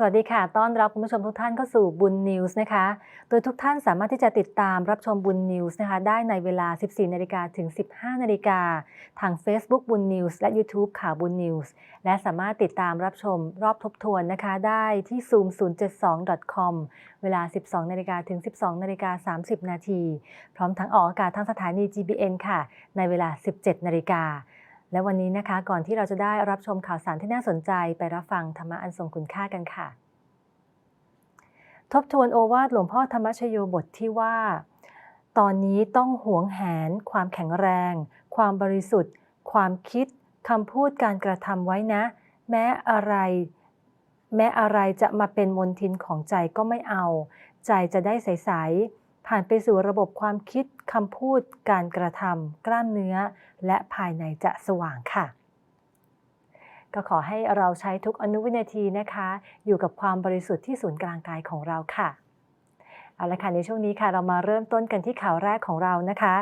สวัสดีค่ะ ต้อนรับคุณผู้ชมทุกท่านเข้าสู่บุญนิวส์นะคะ โดยทุกท่านสามารถที่จะติดตามรับชมบุญนิวส์นะคะ ได้ในเวลา 14 นาฬิกาถึง 15 นาฬิกา ทาง Facebook บุญนิวส์และ YouTube ข่าวบุญนิวส์ และสามารถติดตามรับชมรอบทบทวนนะคะ ได้ที่ zoom 072 com เวลา 12 นาฬิกาถึง 12 นาฬิกา 30 นาที พร้อมทั้งออกอากาศทางสถานี GBN ค่ะ ในเวลา 17 นาฬิกา และวันนี้นะคะก่อนที่เราจะได้รับชมข่าวสารที่น่าสนใจไปรับฟังธรรมะอันทรงคุณค่ากันค่ะ ทบทวนโอวาทหลวงพ่อธรรมชโยบทที่ว่า ตอนนี้ต้องหวงแหน ความแข็งแรง ความบริสุทธิ์ ความคิดคำพูดการกระทำไว้นะ แม้อะไร แม้อะไรจะมาเป็นมนทินของใจก็ไม่เอา ใจจะได้ใสๆ ผ่านไปสู่ระบบความคิดคำพูด การกระทำกล้ามเนื้อ และภายในจะสว่างค่ะ ก็ขอให้เราใช้ทุกอนุวินาทีนะคะ อยู่กับความบริสุทธิ์ที่ศูนย์กลางกายของเราค่ะเอาละค่ะในช่วงนี้ค่ะเรามาเริ่มต้นกันที่ข่าวแรกของเรานะคะ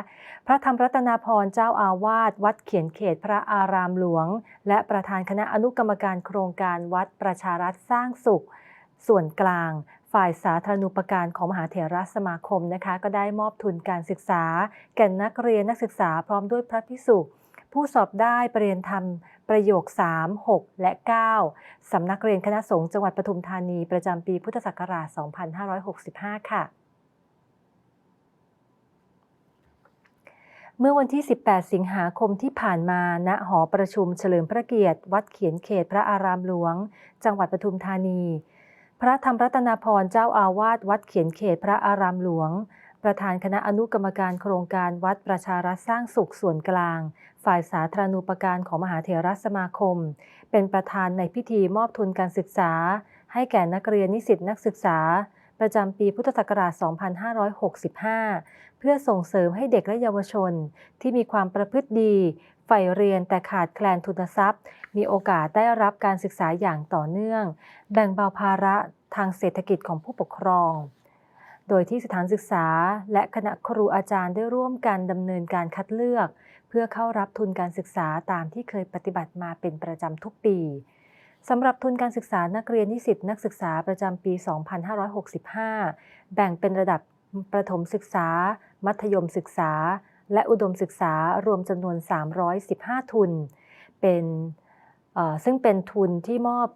พระธรรมรัตนาพรเจ้าอาวาสวัดเขียนเขตพระอารามหลวง และประธานคณะอนุกรรมการโครงการวัดประชารัฐสร้างสุข ส่วนกลาง ฝ่ายสาธารณูปการของมหาเถรสมาคมนะคะ ก็ได้มอบทุนการศึกษา แก่นักเรียนนักศึกษาพร้อมด้วยพระพิสุผู้สอบได้ปรริญญธรรมประโยค 3 6 และ 9 สำนักเรียนคณะสงฆ์จังหวัดปทุมธานีประจำปีพุทธศักราช 2565 ค่ะเมื่อวันที่ 18 สิงหาคมที่ผ่านมา ณ หอประชุมเฉลิมพระเกียรติ วัดเขียนเขตพระอารามหลวง จังหวัดปทุมธานี พระธรรมรัตนพรเจ้าอาวาสวัดเขียนเขตพระอารามหลวง ประธานคณะอนุกรรมการโครงการวัดประชารัฐสร้างสุขส่วนกลาง ฝ่ายสาธารณูปการของมหาเถรสมาคม เป็นประธานในพิธีมอบทุนการศึกษา ให้แก่นักเรียนนิสิตนักศึกษา ประจำปีพุทธศักราช 2565 เพื่อส่งเสริมให้เด็กและเยาวชน ที่มีความประพฤติดี ใฝ่เรียนแต่ขาดแคลนทุนทรัพย์ มีโอกาสได้รับการศึกษาอย่างต่อเนื่อง แบ่งเบาภาระทางเศรษฐกิจของผู้ปกครอง โดยที่สถานศึกษาและคณะครูอาจารย์ได้ร่วมกันดำเนินการคัดเลือก เพื่อเข้ารับทุนการศึกษาตามที่เคยปฏิบัติมาเป็นประจำทุกปีสำหรับทุนการศึกษานักเรียนนิสิตนักศึกษาประจำปี 2565 แบ่งเป็นระดับประถมศึกษา มัธยมศึกษา และอุดมศึกษารวมจำนวน 315 ทุน เป็นซึ่งเป็นทุนที่มอบ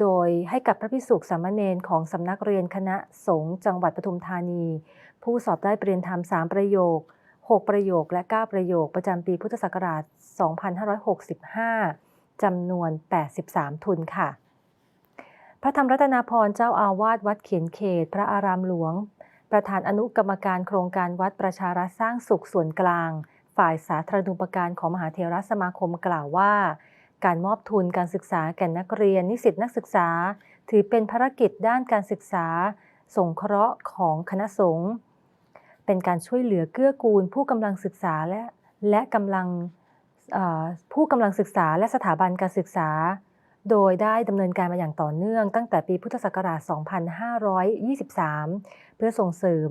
โดยให้กับพระภิกษุสามเณรของสำนักเรียนคณะสงฆ์จังหวัดปทุมธานี ผู้สอบได้ปรริญญาธรรม 3 ประโยค 6 ประโยคและ 9 ประโยค ประจำปีพุทธศักราช 2565 จำนวน 83 ทุนค่ะ พระธรรมรัตนาพรเจ้าอาวาสวัดเขียนเขต พระอารามหลวง ประธานอนุกรรมการโครงการวัดประชารัฐสร้างสุขส่วนกลาง ฝ่ายสาธารณูปการของมหาเทรสมาคมกล่าวว่า การมอบทุนการศึกษาแก่นักเรียนนิสิตนักศึกษา ถือเป็นภารกิจด้านการศึกษา สงเคราะห์ของคณะสงฆ์เป็นการช่วยเหลือเกื้อกูล ผู้กำลังศึกษาและและกำลังผู้กำลังศึกษาและสถาบันการศึกษา โดยได้ดำเนินการมาอย่างต่อเนื่อง ตั้งแต่ปีพุทธศักราช 2523 เพื่อส่งเสริม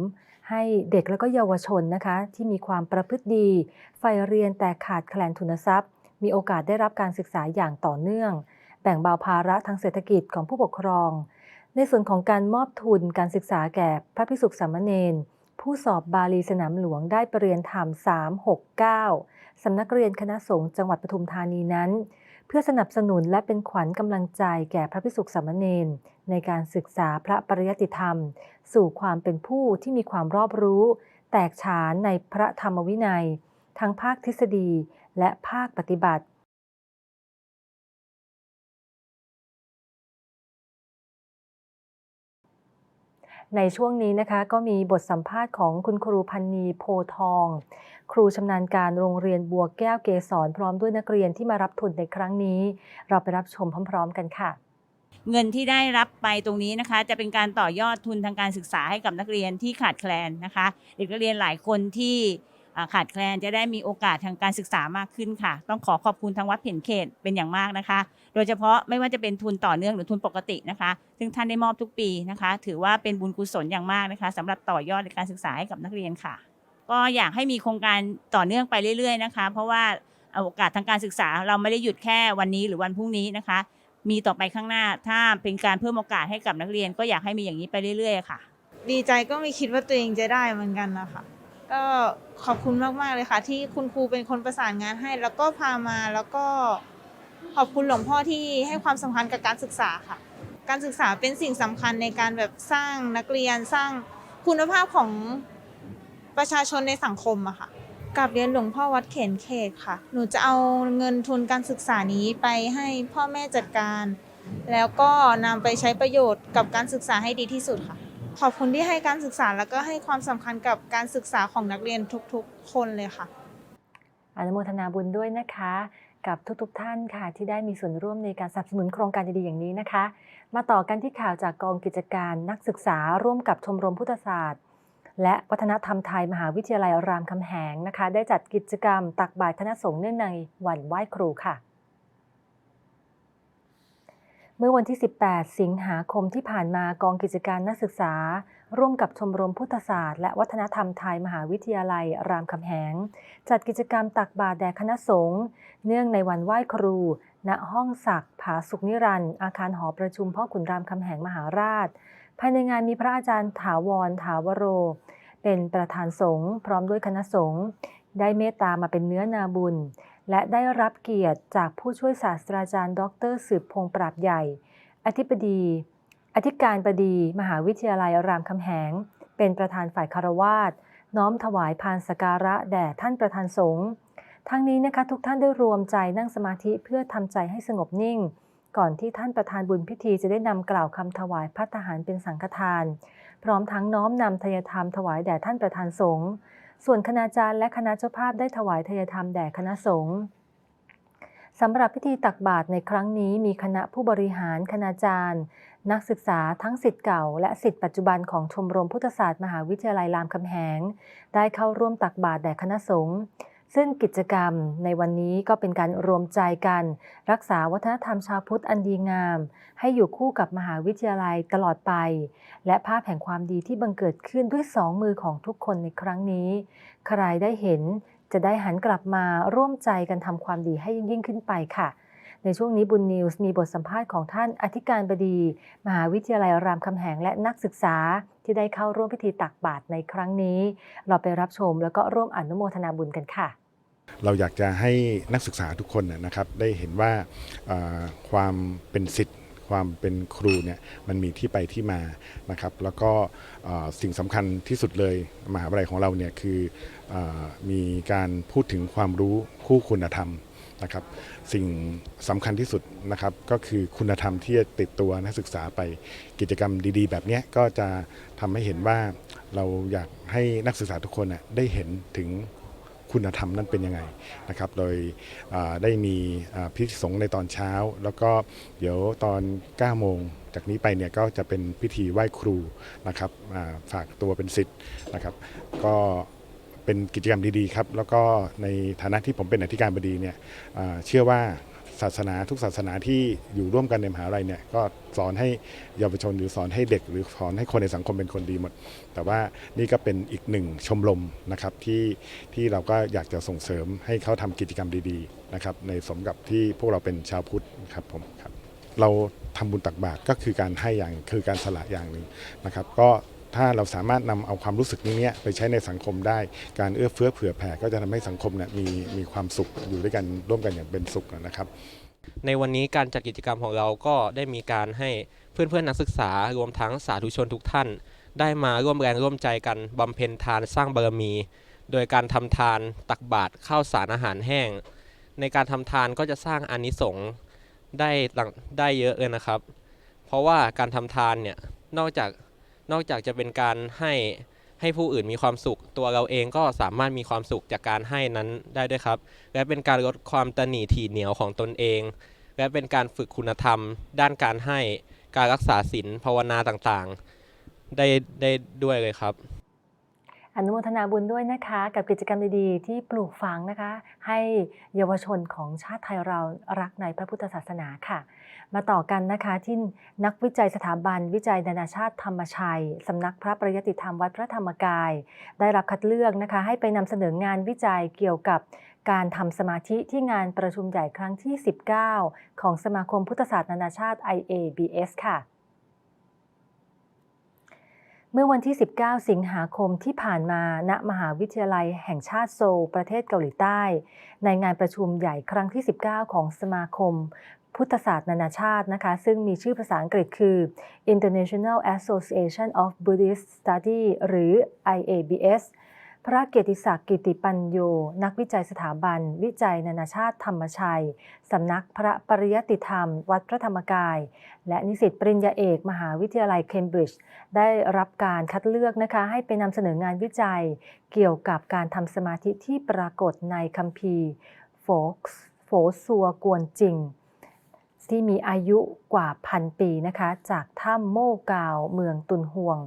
ให้เด็กและก็เยาวชนนะคะ ที่มีความประพฤติดีใฝ่เรียนแต่ขาดแคลนทุนทรัพย์ มีโอกาสได้รับการศึกษาอย่างต่อเนื่อง แบ่งเบาภาระทางเศรษฐกิจของผู้ปกครอง ในส่วนของการมอบทุนการศึกษาแก่พระภิกษุสามเณรผู้สอบบาลีสนามหลวงได้ปรริญญาธรรม 369 สำนักเรียนคณะสงฆ์จังหวัดปทุมธานีนั้น เพื่อสนับสนุนและเป็นขวัญกำลังใจแก่พระภิกษุสามเณรในการศึกษาพระปริยติธรรม สู่ความเป็นผู้ที่มีความรอบรู้ แตกฉานในพระธรรมวินัย ทั้งภาคทฤษฎีและภาคปฏิบัติ ในช่วงนี้นะคะก็มีบทสัมภาษณ์ของคุณครูพันนีโพทอง ครูชำนาญการโรงเรียนบัวแก้วเกษรพร้อมด้วยนักเรียนที่มารับทุนในครั้งนี้ เราไปรับชมพร้อม ๆ กันค่ะ เงินที่ได้รับไปตรงนี้นะคะ จะเป็นการต่อยอดทุนทางการศึกษาให้กับนักเรียนที่ขาดแคลนนะคะเด็กนักเรียนหลายคนที่ขาดแคลนจะได้มีโอกาสทางการศึกษามากขึ้นค่ะ ต้องขอขอบคุณทางวัดเพ็ญเขตเป็นอย่างมากนะคะ โดยเฉพาะไม่ว่าจะเป็นทุนต่อเนื่องหรือทุนปกตินะคะ ซึ่งท่านได้มอบทุกปีนะคะ ถือว่าเป็นบุญกุศลอย่างมากนะคะสำหรับต่อยอดในการศึกษาให้กับนักเรียนค่ะ ก็อยากให้มีโครงการต่อเนื่องไปเรื่อย ๆนะคะ เพราะว่าโอกาสทางการศึกษาเราไม่ได้หยุดแค่วันนี้หรือวันพรุ่งนี้นะคะ มีต่อไปข้างหน้าถ้าเป็นการเพิ่มโอกาสให้กับนักเรียน ก็อยากให้มีอย่างนี้ไปเรื่อยๆค่ะ ดีใจก็ไม่คิดว่าตัวเองจะได้เหมือนกันนะคะก็ขอบคุณมากๆเลยค่ะ ที่คุณครูเป็นคนประสานงานให้ แล้วก็พามาแล้วก็ ขอบคุณหลวงพ่อที่ให้ความสำคัญกับการศึกษาค่ะ การศึกษาเป็นสิ่งสำคัญในการแบบสร้างนักเรียนสร้างคุณภาพของประชาชนในสังคมอะค่ะ กับเรียนหลวงพ่อวัดเขนเขตค่ะ หนูจะเอาเงินทุนการศึกษานี้ไปให้พ่อแม่จัดการ แล้วก็นำไปใช้ประโยชน์กับการศึกษาให้ดีที่สุดค่ะ ขอบคุณที่ให้การศึกษาแล้วก็ให้ความสำคัญกับการศึกษาของนักเรียนทุกๆ คนเลยค่ะ อนุโมทนาบุญด้วยนะคะ กับทุกๆท่านค่ะที่ได้มีส่วนร่วมในการสนับสนุนโครงการดีๆอย่างนี้นะคะ มาต่อกันที่ข่าวจากกองกิจการนักศึกษาร่วมกับชมรมพุทธศาสตร์ และวัฒนธรรมไทยมหาวิทยาลัยรามคำแหงนะคะ ได้จัดกิจกรรมตักบาตรคณะสงฆ์เนื่องในวันไหว้ครูค่ะ เมื่อวันที่ 18 สิงหาคมที่ผ่านมากองกิจการนักศึกษา ร่วมกับชมรมพุทธศาสตร์ และวัฒนธรรมไทยมหาวิทยาลัย รามคำแหง จัดกิจกรรมตักบาตรแด่คณะสงฆ์เนื่องในวันไหว้ครู ณห้องศักดิ์ผาสุขนิรันด์อาคารหอประชุมพ่อขุนรามคำแหงมหาราช ภายในงานมีพระอาจารย์ถาวรถาวโร เป็นประธานสงฆ์พร้อมด้วยคณะสงฆ์ได้เมตตามาเป็นเนื้อนาบุญ และได้รับเกียรติจากผู้ช่วยศาสตราจารย์ ดรสืบพงษ์ปราบใหญ่ อธิบดี อธิการบดี มหาวิทยาลัยรามคำแหง เป็นประธานฝ่ายคารวาสน้อมถวายพานสการะแด่ท่านประธานสงฆ์ทั้งนี้นะคะทุกท่านได้รวมใจนั่งสมาธิเพื่อทำใจให้สงบนิ่ง ก่อนที่ท่านประธานบุญพิธีจะได้นำกล่าวคำถวายพัฒหารเป็นสังฆทาน พร้อมทั้งน้อมนำทายธรรมถวายแด่ท่านประธานสงฆ์ ส่วนคณาจารย์และคณะเจ้าภาพได้ถวายทยธรรมแด่คณะสงฆ์สำหรับพิธีตักบาตรในครั้งนี้มีคณะผู้บริหารคณาจารย์ นักศึกษาทั้งสิทธิ์เก่า และสิทธิ์ปัจจุบันของชมรมพุทธศาสตร์มหาวิทยาลัยรามคำแหง ได้เข้าร่วมตักบาตรแด่คณะสงฆ์ ซึ่งกิจกรรมในวันนี้ก็เป็นการรวมใจกัน รักษาวัฒนธรรมชาวพุทธอันดีงาม ให้อยู่คู่กับมหาวิทยาลัยตลอดไป และภาพแห่งความดีที่บังเกิดขึ้นด้วยสองมือของทุกคนในครั้งนี้ ใครได้เห็นจะได้หันกลับมาร่วมใจกันทำความดีให้ยิ่งขึ้นไปค่ะ ในช่วงนี้บุญนิวส์มีบทสัมภาษณ์ของท่านอธิการบดี มหาวิทยาลัยรามคำแหงและนักศึกษาที่ได้เข้าร่วมพิธีตักบาตรในครั้งนี้ เราไปรับชมแล้วก็ร่วมอนุโมทนาบุญกันค่ะ เราอยากจะให้นักศึกษาทุกคนนะครับ ได้เห็นว่าความเป็นสิทธิ์ความเป็นครูเนี่ยมันมีที่ไปที่มานะครับ แล้วก็สิ่งสำคัญที่สุดเลยมหาวิทยาลัยของเราเนี่ยคืออมีการพูดถึงความรู้คู่คุณธรรม นะครับสิ่งสำคัญที่สุดนะครับก็คือคุณธรรมที่จะติดตัวนักศึกษาไปกิจกรรมดี ๆ แบบนี้ก็จะทำให้เห็นว่าเราอยากให้นักศึกษาทุกคนน่ได้เห็นถึงคุณธรรมนั้นเป็นยังไงนะครับ โดยได้มีพิธีสงฆ์ในตอนเช้า แล้วก็เดี๋ยวตอน 9 โมง จากนี้ไปเนี่ยก็จะเป็นพิธีไหว้ครูนะครับฝากตัวเป็นสิทธิ์นะครับ ก็ เป็นกิจกรรมดีๆครับ แล้วก็ในฐานะที่ผมเป็นอธิการบดีเนี่ยเชื่อว่าศาสนาทุกศาสนาที่อยู่ร่วมกันในมหาลัยเนี่ยก็สอนให้เยาวชนหรือสอนให้เด็ก หรือสอนให้คนในสังคมเป็นคนดีหมด แต่ว่านี่ก็เป็นอีกหนึ่งชมรมนะครับที่ที่เราก็อยากจะส่งเสริมให้เขาทำกิจกรรมดีๆนะครับในสมกับที่พวกเราเป็นชาวพุทธครับผมครับเราทำบุญตักบาตรก็คือการให้อย่างคือการสละอย่างหนึ่งนะครับ ก็ ถ้าเราสามารถนำเอาความรู้สึกนี้นไปใช้ในสังคมได้ การเอื้อเฟื้อเผื่อแผ่ก็จะทำให้สังคมเนี่ยมีมีความสุขอยู่ด้วยกันร่วมกันอย่างเป็นสุขนะครับ ในวันนี้การจัดกิจกรรมของเราก็ได้มีการให้เพื่อนๆนักศึกษารวมทั้งสาธุชนทุกท่าน ได้มาร่วมแรงร่วมใจกันบำเพ็ญทานสร้างบารมี โดยการทำทานตักบาตรข้าวสารอาหารแห้ง ในการทำทานก็จะสร้างอานิสงส์ได้ได้เยอะเลยนะครับ เพราะว่าการทำทานเนี่ยนอกจาก นอกจากจะเป็นการให้ให้ผู้อื่นมีความสุข ตัวเราเองก็สามารถมีความสุขจากการให้นั้นได้ด้วยครับ และเป็นการลดความตระหนี่ถี่เหนียวของตนเอง และเป็นการฝึกคุณธรรม ด้านการให้การรักษาศีลภาวนาต่างๆ ได้ได้ด้วยเลยครับอนุโมทนาบุญด้วยนะคะ กับกิจกรรมดีๆ ที่ปลูกฝังนะคะ ให้เยาวชนของชาติไทยเรารักในพระพุทธศาสนาค่ะ มาต่อกันนะคะที่นักวิจัยสถาบันวิจัยนานาชาติธรรมชัยสำนักพระปริยติธรรมวัดพระธรรมกาย ได้รับคัดเลือกนะคะ ให้ไปนำเสนองานวิจัยเกี่ยวกับการทำสมาธิที่งานประชุมใหญ่ครั้งที่ 19 ของสมาคมพุทธศาสตร์นานาชาติ IABS ค่ะเมื่อวันที่ 19 สิงหาคมที่ผ่านมา ณ มหาวิทยาลัยแห่งชาติโซล ประเทศเกาหลีใต้ ในงานประชุมใหญ่ครั้งที่ 19 ของสมาคม พุทธศาสตร์นานาชาตินะคะซึ่งมีชื่อภาษาอังกฤษคือ International Association of Buddhist Study หรือ IABS พระเกียรติศักดิ์กิติปัญโย นักวิจัยสถาบัน วิจัยนานาชาติธรรมชัย สำนักพระปริยติธรรม วัดพระธรรมกาย และนิสิตปริญญาเอก มหาวิทยาลัยเคมบริดจ์ได้รับการคัดเลือกนะคะ ให้ไปนำเสนองานวิจัย เกี่ยวกับการทำสมาธิที่ปรากฏในคัมภีร์โฟกส์โฟซัวกวนจริง ที่มีอายุกว่าพันปีนะคะ จากถ้ำโม่กาวเมืองตุนห่วง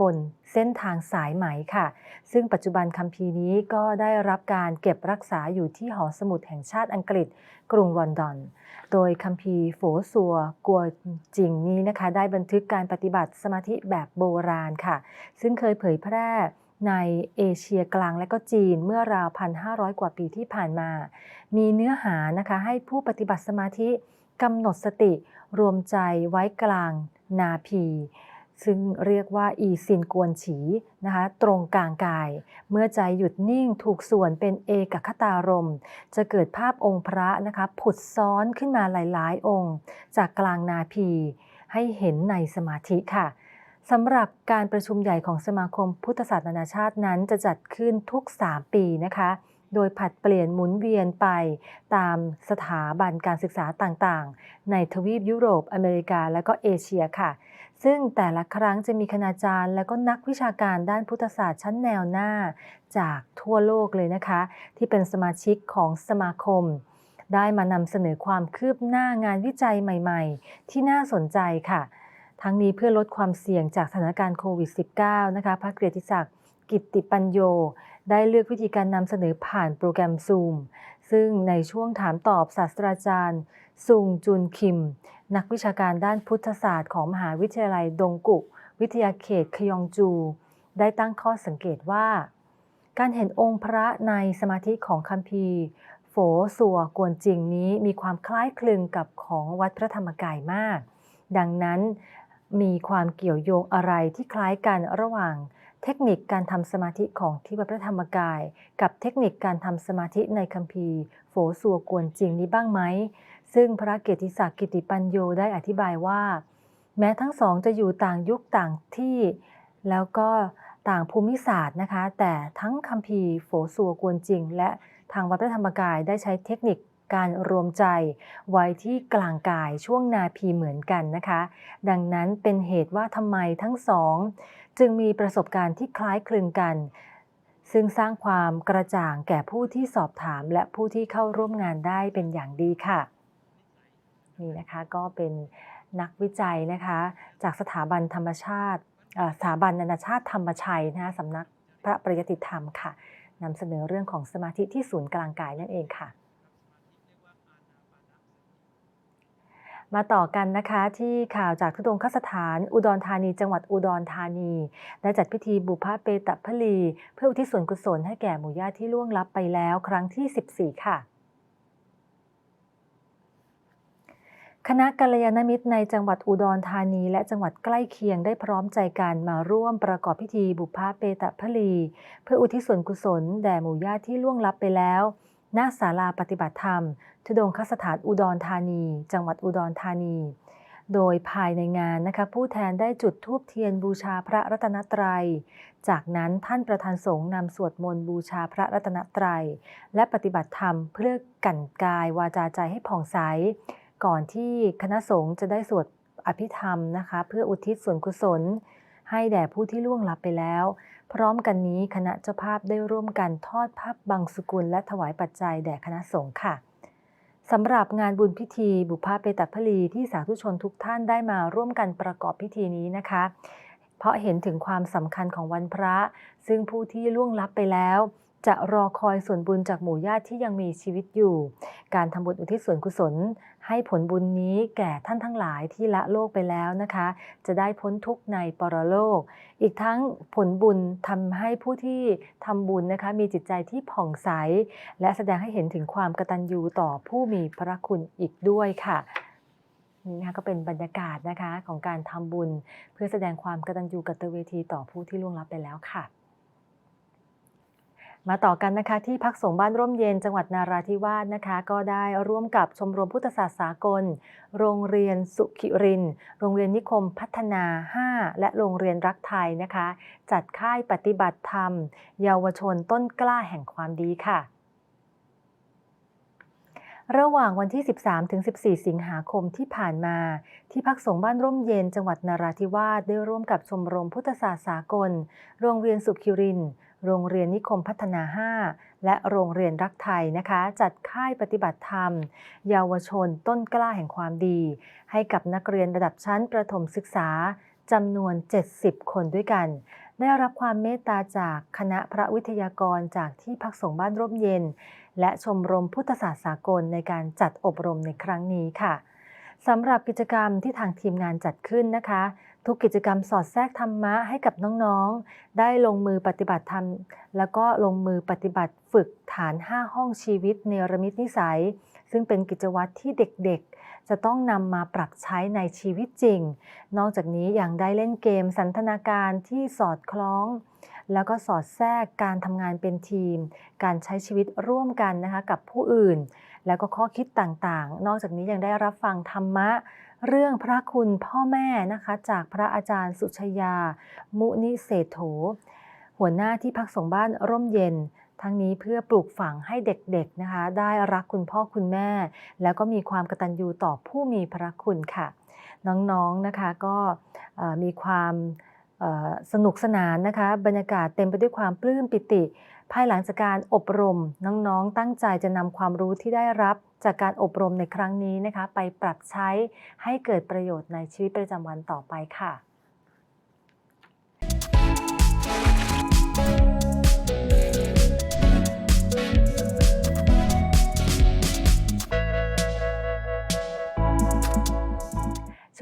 บนเส้นทางสายไหมค่ะ ซึ่งปัจจุบันคัมภีร์นี้ก็ได้รับการเก็บรักษาอยู่ที่หอสมุดแห่งชาติอังกฤษ กรุงลอนดอน โดยคัมภีร์โฟซัวกัวจิงนี้นะคะ ได้บันทึกการปฏิบัติสมาธิแบบโบราณค่ะ ซึ่งเคยเผยแพร่ในเอเชียกลางและก็จีนเมื่อราว 1,500 กว่าปีที่ผ่านมา มีเนื้อหานะคะให้ผู้ปฏิบัติสมาธิ กำหนดสติรวมใจไว้กลางนาพี ซึ่งเรียกว่าอีซินกวนฉีนะคะตรงกลางกาย เมื่อใจหยุดนิ่งถูกส่วนเป็นเอกคตารม จะเกิดภาพองค์พระนะคะผุดซ้อนขึ้นมาหลายๆ องค์ จากกลางนาพี ให้เห็นในสมาธิค่ะสำหรับการประชุมใหญ่ของสมาคมพุทธศาสตร์นานาชาตินั้นจะจัดขึ้นทุก 3 ปีนะคะ โดยผัดเปลี่ยนหมุนเวียนไปตามสถาบันการศึกษาต่างๆ ในทวีปยุโรป อเมริกา และก็เอเชียค่ะ ซึ่งแต่ละครั้งจะมีคณาจารย์ และก็นักวิชาการด้านพุทธศาสตร์ชั้นแนวหน้า จากทั่วโลกเลยนะคะ ที่เป็นสมาชิกของสมาคม ได้มานำเสนอความคืบหน้างานวิจัยใหม่ ๆ ที่น่าสนใจค่ะ ทั้งนี้เพื่อลดความเสี่ยงจากสถานการณ์โควิด -19 นะคะพระเกียรติศักดิ์กิตติปัญโย ได้เลือกวิธีการนำเสนอผ่านโปรแกรม Zoom ซึ่งในช่วงถามตอบศาสตราจารย์ซุงจุนคิม นักวิชาการด้านพุทธศาสตร์ของมหาวิทยาลัยดงกุ วิทยาเขตคยองจู ได้ตั้งข้อสังเกตว่า การเห็นองค์พระในสมาธิของคัมภีร์ โฝสัวกวนจิงนี้มีความคล้ายคลึงกับของวัดพระธรรมกายมาก ดังนั้นมีความเกี่ยวโยงอะไรที่คล้ายกันระหว่าง เทคนิคการทำสมาธิของที่วัดพระธรรมกาย กับเทคนิคการทำสมาธิในคัมภีร์ โฝสัวกวนจริงนี้บ้างไหม ซึ่งพระเกติศักดิ์กิติปัญโยได้อธิบายว่า แม้ทั้งสองจะอยู่ต่างยุคต่างที่ แล้วก็ต่างภูมิศาสตร์นะคะ แต่ทั้งคัมภีร์โฝสัวกวนจริง และทางวัดพระธรรมกายได้ใช้เทคนิค การรวมใจไว้ที่กลางกายช่วงนาพีเหมือนกันนะคะ ดังนั้นเป็นเหตุว่าทำไมทั้งสอง จึงมีประสบการณ์ที่คล้ายคลึงกัน ซึ่งสร้างความกระจ่างแก่ผู้ที่สอบถามและผู้ที่เข้าร่วมงานได้เป็นอย่างดีค่ะ นี่นะคะก็เป็นนักวิจัยนะคะ จากสถาบันธรรมชาติสถาบันนานาชาติธรรมชัยนะคะสำนักพระปริยติธรรมค่ะนำเสนอเรื่องของสมาธิที่ศูนย์กลางกายนั่นเองค่ะ มาต่อกันนะคะที่ข่าวจากทุดงคสถาน อุดรธานี จังหวัดอุดรธานี ได้จัดพิธีบุพเพเปตพลี เพื่ออุทิศส่วนกุศลให้แก่หมู่ญาติที่ล่วงลับไปแล้วครั้งที่ 14 ค่ะคณะกัลยาณมิตรในจังหวัดอุดรธานี และจังหวัดใกล้เคียงได้พร้อมใจกันมาร่วมประกอบพิธีบุพเพเปตะพลี เพื่ออุทิศส่วนกุศลแด่หมู่ญาติที่ล่วงลับไปแล้ว ณศาลาปฏิบัติธรรม ทุดงคสถานอุดรธานี จังหวัดอุดรธานี โดยภายในงานนะคะผู้แทนได้จุดธูปเทียนบูชาพระรัตนตรัย จากนั้นท่านประธานสงฆ์นำสวดมนต์บูชาพระรัตนตรัย และปฏิบัติธรรมเพื่อกันกายวาจาใจให้ผ่องใส ก่อนที่คณะสงฆ์จะได้สวดอภิธรรมนะคะ เพื่ออุทิศส่วนกุศล ให้แด่ผู้ที่ล่วงลับไปแล้ว พร้อมกันนี้คณะเจ้าภาพได้ร่วมกันทอดภาพบังสุกุลและถวายปัจจัยแด่คณะสงฆ์ค่ะสำหรับงานบุญพิธี บุพเพเปตพลีที่สาธุชนทุกท่านได้มาร่วมกันประกอบพิธีนี้นะคะ เพราะเห็นถึงความสำคัญของวันพระ ซึ่งผู้ที่ล่วงลับไปแล้ว จะรอคอยส่วนบุญจากหมู่ญาติที่ยังมีชีวิตอยู่ การทำบุญอุทิศส่วนกุศล ให้ผลบุญนี้แก่ท่านทั้งหลายที่ละโลกไปแล้วนะคะ จะได้พ้นทุกข์ในปรโลก อีกทั้งผลบุญทำให้ผู้ที่ทำบุญนะคะมีจิตใจที่ผ่องใส และแสดงให้เห็นถึงความกตัญญูต่อผู้มีพระคุณอีกด้วยค่ะนี่นะคะก็เป็นบรรยากาศนะคะของการทำบุญ เพื่อแสดงความกตัญญูกตเวทีต่อผู้ที่ล่วงลับไปแล้วค่ะ มาต่อกันนะคะที่พักสงฆ์บ้านร่มเย็นจังหวัดนาราธิวาสนะคะ ก็ได้ร่วมกับชมรมพุทธศาสตร์สากล โรงเรียนสุขิริน โรงเรียนนิคมพัฒนา 5 และโรงเรียนรักไทยนะคะ จัดค่ายปฏิบัติธรรม เยาวชนต้นกล้าแห่งความดีค่ะระหว่างวันที่ 13 ถึง 14 สิงหาคมที่ผ่านมา ที่พักสงฆ์บ้านร่มเย็นจังหวัดนาราธิวาสได้ร่วมกับชมรมพุทธศาสตร์สากล โรงเรียนสุขิรินทร์ โรงเรียนนิคมพัฒนา 5 และโรงเรียนรักไทยนะคะ จัดค่ายปฏิบัติธรรม เยาวชนต้นกล้าแห่งความดี ให้กับนักเรียนระดับชั้นประถมศึกษาจำนวน 70 คนด้วยกัน ได้รับความเมตตาจากคณะพระวิทยากรจากที่พักสงฆ์บ้านร่มเย็น และชมรมพุทธศาสตร์สากลในการจัดอบรมในครั้งนี้ค่ะสำหรับกิจกรรมที่ทางทีมงานจัดขึ้นนะคะ ทุกกิจกรรมสอดแทรกธรรมะให้กับน้องๆ ได้ลงมือปฏิบัติธรรม แล้วก็ลงมือปฏิบัติฝึกฐาน 5 ห้องชีวิตเนรมิตนิสัย ซึ่งเป็นกิจวัตรที่เด็กๆ จะต้องนำมาปรับใช้ในชีวิตจริง นอกจากนี้ยังได้เล่นเกมสันทนาการที่สอดคล้อง แล้วก็สอดแทรกการทำงานเป็นทีม การใช้ชีวิตร่วมกันนะคะกับผู้อื่น แล้วก็ข้อคิดต่างๆ นอกจากนี้ยังได้รับฟังธรรมะ เรื่องพระคุณพ่อแม่นะคะจากพระอาจารย์สุชยา มุนิเศโถ หัวหน้าที่พักสงฆ์บ้านร่มเย็น ทั้งนี้เพื่อปลูกฝังให้เด็กๆนะคะ ได้รักคุณพ่อคุณแม่ แล้วก็มีความกตัญญูต่อผู้มีพระคุณค่ะ น้องๆนะคะก็มีความสนุกสนานนะคะ บรรยากาศเต็มไปด้วยความปลื้มปิติ ภายหลังจากการอบรมน้องๆ ตั้งใจจะนำความรู้ที่ได้รับจากการอบรมในครั้งนี้นะคะ ไปปรับใช้ให้เกิดประโยชน์ในชีวิตประจำวันต่อไปค่ะ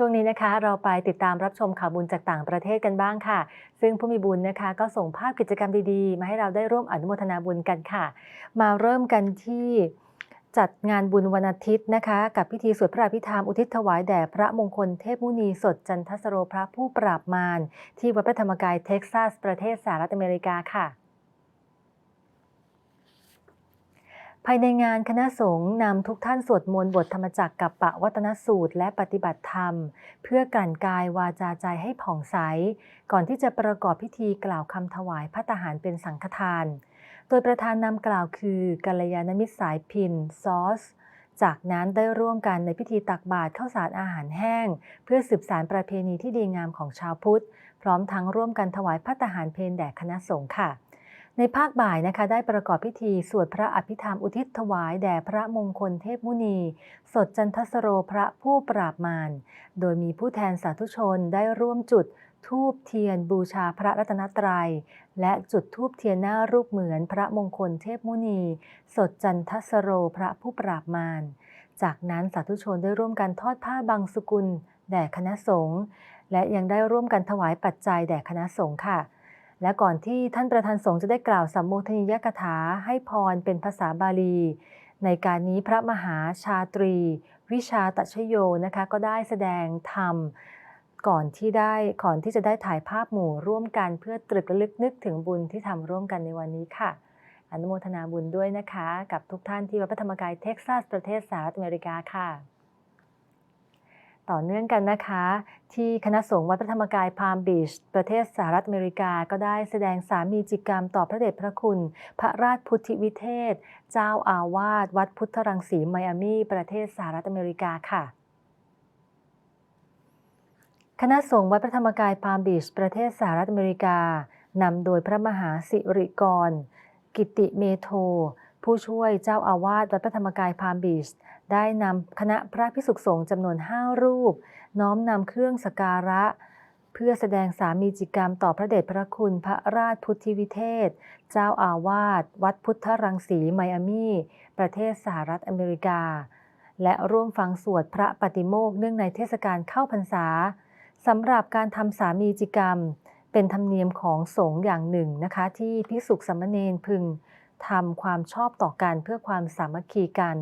ช่วงนี้นะคะเราไปติดตามรับชมข่าวบุญจากต่างประเทศกันบ้างค่ะ ซึ่งผู้มีบุญนะคะก็ส่งภาพกิจกรรมดีๆ มาให้เราได้ร่วมอนุโมทนาบุญกันค่ะ มาเริ่มกันที่จัดงานบุญวันอาทิตย์นะคะ กับพิธีสวดพระอภิธรรมอุทิศถวายแด่พระมงคลเทพมุนีสดจันทสโรพระผู้ปราบมารที่วัดพระธรรมกายเท็กซัสประเทศสหรัฐอเมริกาค่ะ ภายในงานคณะสงฆ์นำทุกท่านสวดมนต์บทธรรมจักรกับปะวัตนสูตรและปฏิบัติธรรม เพื่อกลั่นกายวาจาใจให้ผ่องใส ก่อนที่จะประกอบพิธีกล่าวคำถวายพระตาหารเป็นสังฆทาน โดยประธานนำกล่าวคือกัลยาณมิตรสายพินซอส จากนั้นได้ร่วมกันในพิธีตักบาตรข้าวสารอาหารแห้ง เพื่อสืบสารประเพณีที่ดีงามของชาวพุทธ พร้อมทั้งร่วมกันถวายพระตาหารเพลแด่คณะสงฆ์ค่ะ ในภาคบ่ายนะคะได้ประกอบพิธีสวดพระอภิธรรมอุทิศถวายแด่พระมงคลเทพมุนี สดจันทสโรพระผู้ปราบมาร โดยมีผู้แทนสาธุชนได้ร่วมจุดทูบเทียนบูชาพระรัตนตรัย และจุดทูบเทียนหน้ารูปเหมือนพระมงคลเทพมุนี สดจันทสโรพระผู้ปราบมาร จากนั้นสาธุชนได้ร่วมกันทอดผ้าบางสุกุล แด่คณะสงฆ์และยังได้ร่วมกันถวายปัจจัยแด่คณะสงฆ์ค่ะ และก่อนที่ท่านประธานสงฆ์จะได้กล่าวสัมโมทนิยกถาให้พรเป็นภาษาบาลี ในการนี้พระมหาชาตรี วิชาตัชโยนะคะก็ได้แสดงธรรมก่อนที่ได้ก่อนที่จะได้ถ่ายภาพหมู่ร่วมกันเพื่อตรึกระลึกนึกถึงบุญที่ทำร่วมกันในวันนี้ค่ะ อนุโมทนาบุญด้วยนะคะ กับทุกท่านที่วัดพระธรรมกายเท็กซัสประเทศสหรัฐอเมริกาค่ะ ต่อเนื่องกันนะคะ ที่คณะสงฆ์วัดพระธรรมกายพามบีช ประเทศสหรัฐอเมริกาก็ได้แสดงสามีจิกรรมต่อพระเดชพระคุณ พระราชพุทธิวิเทศ เจ้าอาวาสวัดพุทธรังสีไมอามี ประเทศสหรัฐอเมริกาค่ะคณะสงฆ์วัดพระธรรมกายพามบีช ประเทศสหรัฐอเมริกา นำโดยพระมหาสิริกร กิติเมโท ผู้ช่วยเจ้าอาวาสวัดพระธรรมกายพามบีช ได้นำคณะพระพิสุขสงฆ์จำนวน5รูป น้อมนำเครื่องสการะ เพื่อแสดงสามีจิกรรมต่อพระเดชพระคุณพระราชพุทธิวิเทศ เจ้าอาวาสวัดพุทธรังสีไมอามีประเทศสหรัฐอเมริกา และร่วมฟังสวดพระปฏิโมกเนื่องในเทศกาลเข้าพรรษาสำหรับการทำสามีจิกรรม เป็นธรรมเนียมของสงฆ์อย่างหนึ่งนะคะ ที่ภิกษุสามมเณรพึง ทำความชอบต่อกันเพื่อความสามัคคีกัน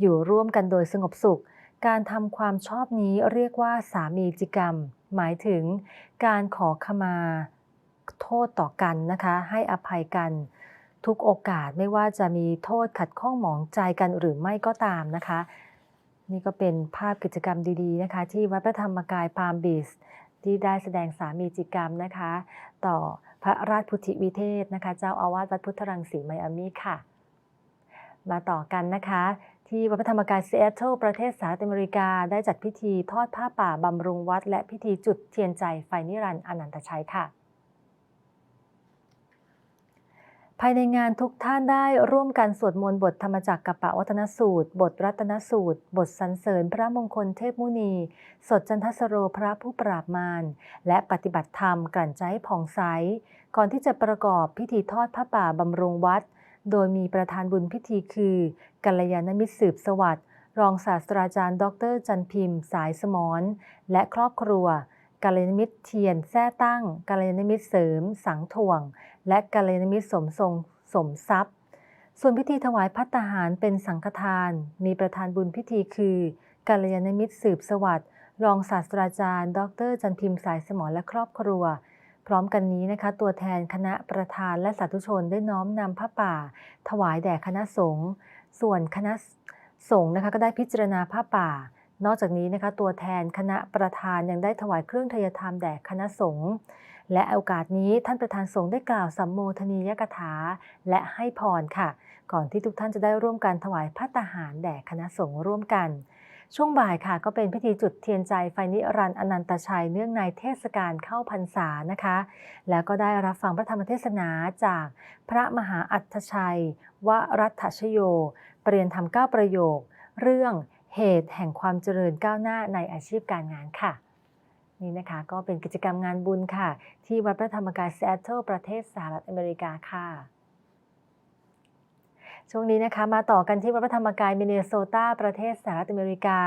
อยู่ร่วมกันโดยสงบสุข การทำความชอบนี้เรียกว่าสามีจิกรรม หมายถึง การขอขมาโทษต่อกันนะคะ ให้อภัยกัน ทุกโอกาสไม่ว่าจะมีโทษขัดข้องหมองใจกันหรือไม่ก็ตามนะคะ นี่ก็เป็นภาพกิจกรรมดีๆนะคะ ที่วัดพระธรรมกายพามบีสที่ได้แสดงสามีจิกรรมนะคะ ต่อ ระราชพุทธิวิเทศนะคะ เจ้าอาวาสวัดพุทธรังสีไมอามีค่ะ มาต่อกันนะคะ ที่วัดพระธรรมกายซีแอตเทิลประเทศสหรัฐอเมริกาได้จัดพิธีทอดผ้าป่าบำรุงวัด และพิธีจุดเทียนใจไฟนิรันดร์อนันตชัยค่ะ ภายในงานทุกท่านได้ร่วมกันสวดมนต์บทธรรมจักรกับปะวัฒนสูตร บทรัตนสูตร บทสรรเสริญพระมงคลเทพมุนี สดจันทสโรพระผู้ปราบมาร และปฏิบัติธรรมกลั่นใจผ่องใส ก่อนที่จะประกอบพิธีทอดผ้าป่าบำรุงวัด โดยมีประธานบุญพิธีคือกัลยาณมิตรสืบสวัสดิ์รองศาสตราจารย์ ดร จันพิมพ์ สายสมรและครอบครัว กัลยาณมิตรเทียนแท้ตั้งกัลยาณมิตรเสริม สังถ่วง และกัลยาณมิตรสมทรงสมทรัพย์ ส่วนพิธีถวายพัตตาหารเป็นสังฆทาน มีประธานบุญพิธีคือกัลยาณมิตรสืบสวัสดิ์รองศาสตราจารย์ ดร จันพิมพ์สายสมรและครอบครัว พร้อมกันนี้นะคะ ตัวแทนคณะประธานและสาธุชนได้น้อมนำผ้าป่า ถวายแด่คณะสงฆ์ส่วนคณะสงฆ์นะคะก็ได้พิจารณาผ้าป่า นอกจากนี้นะคะตัวแทนคณะประธานยังได้ถวายเครื่องทยธรรมแด่คณะสงฆ์และโอกาสนี้ท่านประธานสงฆ์ได้กล่าวสัมโมทนียกถา และให้พรค่ะ ก่อนที่ทุกท่านจะได้ร่วมกันถวายพัตตาหารแด่คณะสงฆ์ร่วมกัน ช่วงบ่ายค่ะก็เป็นพิธีจุดเทียนใจไฟนิรันดร์อนันตชัยเนื่องในเทศกาลเข้าพรรษานะคะ แล้วก็ได้รับฟังพระธรรมเทศนาจากพระมหาอัตชัย วรัตชโย เปลี่ยนธรรมเก้าประโยค เรื่อง เหตุแห่งความเจริญก้าวหน้าในอาชีพการงานค่ะ นี่นะคะก็เป็นกิจกรรมงานบุญค่ะ ที่วัดพระธรรมกายซีแอตเทิลประเทศสหรัฐอเมริกาค่ะช่วงนี้นะคะมาต่อกันที่วัดพระธรรมกายมินเนโซตาประเทศสหรัฐอเมริกา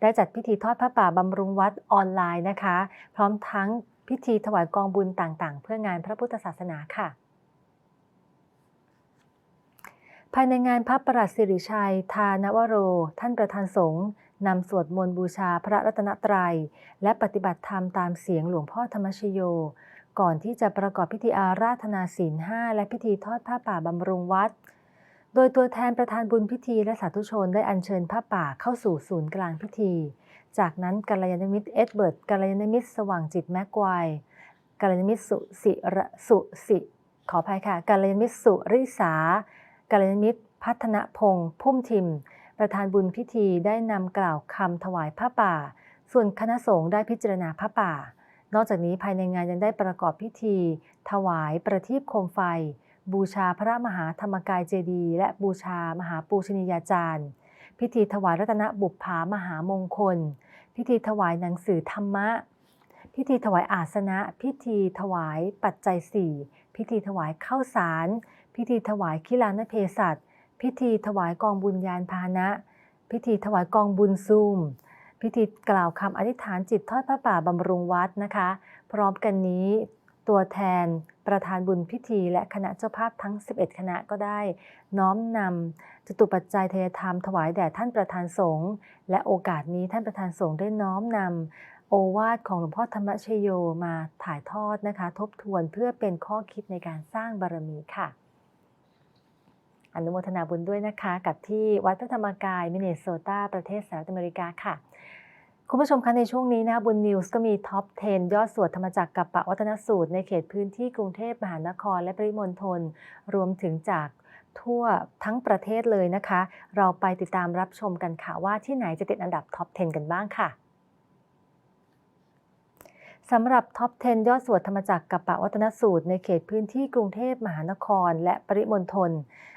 ได้จัดพิธีทอดพระป่าบำรุงวัดออนไลน์นะคะ พร้อมทั้งพิธีถวายกองบุญต่างๆ เพื่องานพระพุทธศาสนาค่ะ ภายในงานพระประหลัดสิริชัย ทานวโร ท่านประธานสงฆ์นำสวดมนต์บูชาพระรัตนตรัย และปฏิบัติธรรมตามเสียงหลวงพ่อธรรมชโย ก่อนที่จะประกอบพิธีอาราธนาศีลห้าและพิธีทอดผ้าป่าบำรุงวัด โดยตัวแทนประธานบุญพิธีและสาธุชนได้อัญเชิญผ้าป่าเข้าสู่ศูนย์กลางพิธี จากนั้นกัลยาณมิตรเอ็ดเบิร์ตกัลยาณมิตรสว่างจิตแม็กไกวกัลยาณมิตรสุสิระสุสิขออภัยค่ะกัลยาณมิตรสุริสา กัลยาณมิตร พัฒนพงษ์พุ่มทิม ประธานบุญพิธีได้นำกล่าวคำถวายผ้าป่า ส่วนคณะสงฆ์ได้พิจารณาผ้าป่า นอกจากนี้ภายในงานยังได้ประกอบพิธี ถวายประทีปโคมไฟ บูชาพระมหาธรรมกายเจดีย์และบูชามหาปูชนียาจารย์ พิธีถวายรัตนบุพภามหามงคล พิธีถวายหนังสือธรรมะพิธีถวายอาสนะ พิธีถวายปัจจัยสี่พิธีถวายข้าวสาร พิธีถวายคิลานเพศัตพิธีถวายกองบุญญาณพาหนะ พิธีถวายกองบุญซูม พิธีกล่าวคำอธิษฐานจิตทอดพระป่าบำรุงวัดนะคะ พร้อมกันนี้ตัวแทนประธานบุญพิธี และคณะเจ้าภาพทั้ง 11 คณะก็ได้ น้อมนำจตุปัจจัยเทยธรรมถวายแด่ท่านประธานสงฆ์และโอกาสนี้ท่านประธานสงฆ์ได้น้อมนำโอวาทของหลวงพ่อธรรมชโยมาถ่ายทอดนะคะ ทบทวนเพื่อเป็นข้อคิดในการสร้างบารมีค่ะ อนุโมทนาบุญด้วยนะคะ กับที่วัดพระธรรมกายมินเนโซตาประเทศสหรัฐอเมริกาค่ะคุณผู้ชมคะในช่วงนี้นะคะบุญนิวส์ก็มีท็อป 10 ยอดสวดธรรมจักรกับปะวัฒนสูตร ในเขตพื้นที่กรุงเทพมหานครและปริมณฑลรวมถึงจากทั่วทั้งประเทศเลยนะคะ เราไปติดตามรับชมกันค่ะว่าที่ไหนจะติดอันดับท็อป 10 กันบ้างค่ะ สำหรับท็อป 10 ยอดสวดธรรมจักรกับปะวัฒนสูตรในเขตพื้นที่กรุงเทพมหานครและปริมณฑล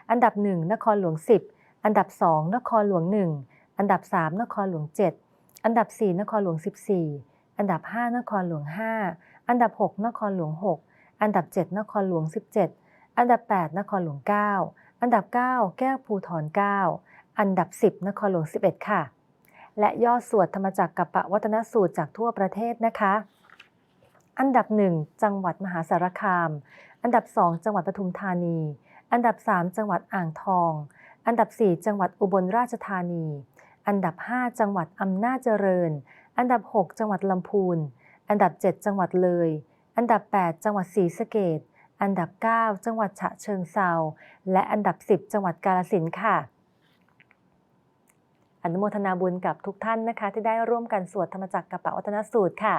อันดับ 1 นครหลวง 10 อันดับ 2 นครหลวง 1 อันดับ 3 นครหลวง 7 อันดับ 4 นครหลวง 14 อันดับ 5 นครหลวง 5 อันดับ 6 นครหลวง 6 อันดับ 7 นครหลวง 17 อันดับ 8 นครหลวง 9 อันดับ 9 แก้วภูทร9 อันดับ 10 นครหลวง 11 ค่ะ และยอดสวดธรรมจักรกับปะวัตนสูตรจากทั่วประเทศนะคะ อันดับ 1 จังหวัดมหาสารคาม อันดับ 2 จังหวัดปทุมธานี อันดับ 3 จังหวัดอ่างทอง อันดับ 4 จังหวัดอุบลราชธานี อันดับ 5 จังหวัดอำนาจเจริญ อันดับ 6 จังหวัดลำพูน อันดับ 7 จังหวัดเลย อันดับ 8 จังหวัดศรีสะเกดอันดับ 9 จังหวัดฉะเชิงเซาและอันดับ 10 จังหวัดกาฬสินค่ะ อนุโมทนาบุญกับทุกท่านนะคะ ที่ได้ร่วมกันสวดธรรมจักรกับปะวัฒนสูตรค่ะ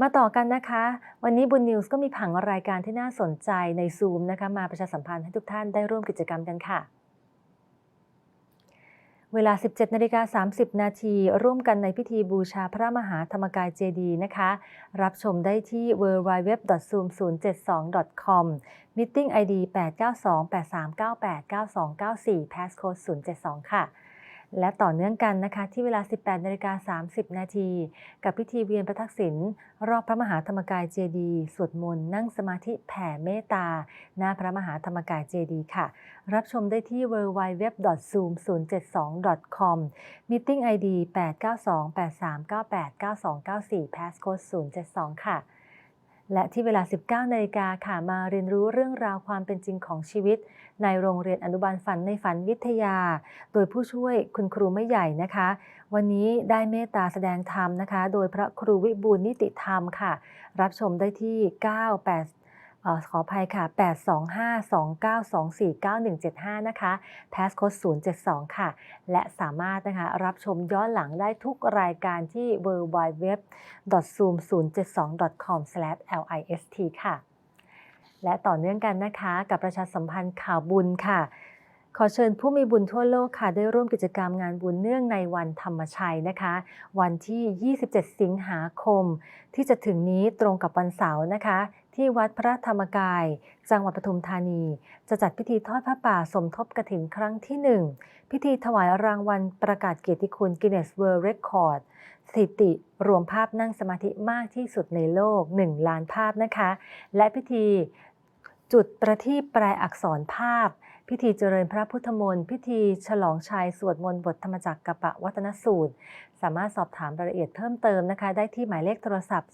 มาต่อกันนะคะ วันนี้บุญนิวส์ก็มีผังรายการที่น่าสนใจในซูมนะคะ มาประชาสัมพันธ์ให้ทุกท่านได้ร่วมกิจกรรมกันค่ะ เวลา 17นาฬิกา30 นาทีร่วมกันในพิธีบูชาพระมหาธรรมกายเจดีย์นะคะ รับชมได้ที่ www.zoom072.com meeting id 892-8398-9294 passcode 072 ค่ะ และต่อเนื่องกันนะคะที่เวลา 18นาฬิกา30 นาที กับพิธีเวียนพระทักษิณรอบพระมหาธรรมกายเจดีย์สวดมนต์นั่งสมาธิแผ่เมตตา หน้าพระมหาธรรมกายเจดีย์ค่ะ รับชมได้ที่ www.zoom072.com meeting id 892-8398-9294 passcode 072 ค่ะ และที่เวลา 19นาฬิกาค่ะมาเรียนรู้เรื่องราวความเป็นจริงของชีวิต ในโรงเรียนอนุบาลฝันในฝันวิทยา โดยผู้ช่วยคุณครูไม่ใหญ่นะคะ วันนี้ได้เมตตาแสดงธรรมนะคะ โดยพระครูวิบูลนิติธรรมค่ะ รับชมได้ที่ 98 ออขออภัยค่ะ 82529249175 นะคะ passcode 072 ค่ะ และสามารถนะคะรับชมย้อนหลังได้ทุกรายการที่ www.zoom072.com/list ค่ะ และต่อเนื่องกันนะคะกับประชาสัมพันธ์ข่าวบุญค่ะขอเชิญผู้มีบุญทั่วโลกค่ะ ได้ร่วมกิจกรรมงานบุญเนื่องในวันธรรมชัยนะคะ วันที่ 27 สิงหาคม ที่จะถึงนี้ตรงกับวันเสาร์นะคะ ที่วัดพระธรรมกาย จังหวัดปทุมธานี จะจัดพิธีทอดพระป่าสมทบกระถินครั้งที่ 1 พิธีถวายรางวัลประกาศเกียรติคุณ Guinness World Record สถิติรวมภาพนั่งสมาธิมากที่สุดในโลก 1 ล้านภาพนะคะ และพิธีจุดประทีปแปลอักษรภาพ พิธีเจริญพระพุทธมนต์พิธีฉลองชัยสวดมนต์บทธรรมจักรกะปะวัตนสูตร สามารถสอบถามรายละเอียดเพิ่มเติมนะคะ ได้ที่หมายเลขโทรศัพท์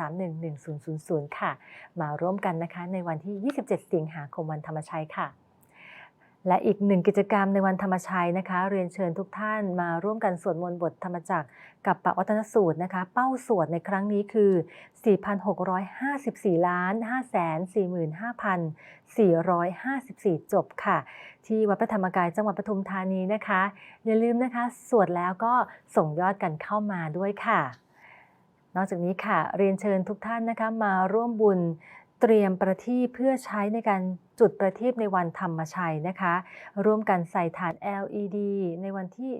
028311000 ค่ะ มาร่วมกันนะคะในวันที่ 27 สิงหาคมวันธรรมชัยค่ะ และอีกหนึ่งกิจกรรมในวันธรรมชัยนะคะ เรียนเชิญทุกท่านมาร่วมกันสวดมนต์บทธรรมจักรกับปะวัตนสูตรนะคะ เป้าสวดในครั้งนี้คือ 4,654ล้าน545,454 จบค่ะ ที่วัดพระธรรมกายจังหวัดปทุมธานีนะคะ อย่าลืมนะคะ สวดแล้วก็ส่งยอดกันเข้ามาด้วยค่ะ นอกจากนี้ค่ะ เรียนเชิญทุกท่านนะคะมาร่วมบุญ เตรียมประทีปเพื่อใช้ในการจุดประทีปในวันธรรมชัยนะคะ ร่วมกันใส่ถาน LED ในวันที่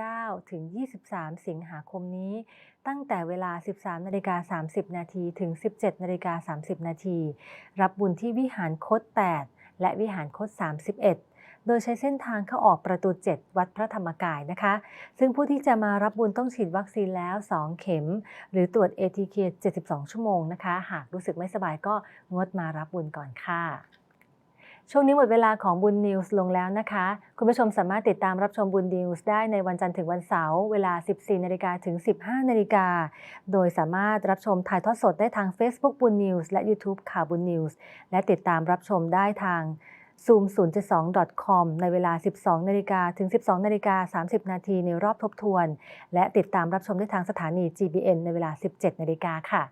19 ถึง 23 สิงหาคมนี้ ตั้งแต่เวลา 13นาฬิกา30 นาทีถึง 17นาฬิกา30 นาที รับบุญที่วิหารคด8และวิหารคด31 โดยใช้เส้นทางเข้าออกประตู 7 วัดพระธรรมกายนะคะ ซึ่งผู้ที่จะมารับบุญต้องฉีดวัคซีนแล้ว 2 เข็ม หรือตรวจ ATK 72 ชั่วโมงนะคะ หากรู้สึกไม่สบายก็งดมารับบุญก่อนค่ะช่วงนี้หมดเวลาของบุญนิวส์ลงแล้วนะคะ คุณผู้ชมสามารถติดตามรับชมบุญนิวส์ได้ในวันจันทร์ถึงวันเสาร์เวลา 14นาฬิกาถึง 15นาฬิกาโดยสามารถรับชมถ่ายทอดสดได้ทาง Facebook บุญนิวส์และ YouTube ข่าวบุญนิวส์และติดตามรับชมได้ทาง zoom 0 com ในเวลา 12นาฬิกาถึง 12นาฬิกา30 นาทีในรอบทบทวน และติดตามรับชมได้ทางสถานี GBN ในเวลา 17นาฬิกาค่ะ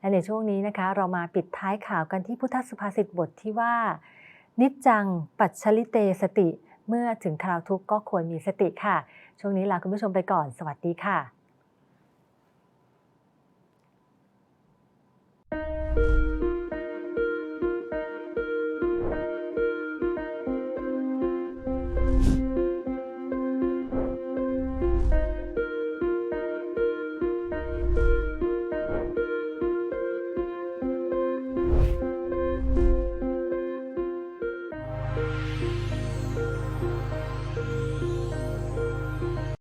และในช่วงนี้นะคะ เรามาปิดท้ายข่าวกันที่พุทธสุภาษิตบทที่ว่า นิจจัง ปัจฉลิเตสติ เมื่อถึงคราวทุกข์ก็ควรมีสติค่ะ ช่วงนี้ลาคุณผู้ชมไปก่อน สวัสดีค่ะ